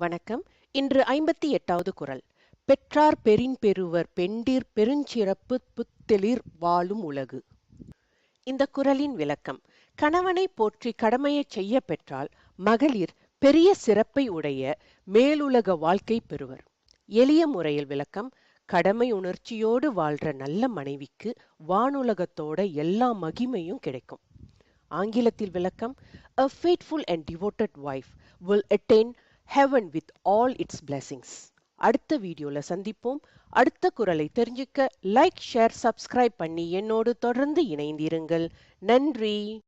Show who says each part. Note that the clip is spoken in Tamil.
Speaker 1: வணக்கம். இன்று ஐம்பத்தி எட்டாவது குரல். பெற்றார் பெரின் பெறுவர் பெண்டிர் பெருஞ்சிறப்பு புத்தெளிர் வாழும் உலகு. இந்த குரலின் விளக்கம். கணவனை போற்றி கடமையை செய்ய பெற்றால் மகளிர் பெரிய சிறப்பை உடைய மேலுலக வாழ்க்கை பெறுவர். எளிய முறையில் விளக்கம். கடமை உணர்ச்சியோடு வாழ்ற நல்ல மனைவிக்கு வானுலகத்தோட எல்லா மகிமையும் கிடைக்கும். ஆங்கிலத்தில் விளக்கம். A faithful and devoted wife will attain heaven with all its blessings அடுத்த வீடியோல சந்திப்போம். அடுத்த குரலை தெரிஞ்சுக்க லைக் ஷேர் சப்ஸ்கிரைப் பண்ணி என்னோடு தொடர்ந்து இணைந்திருங்கள். நன்றி.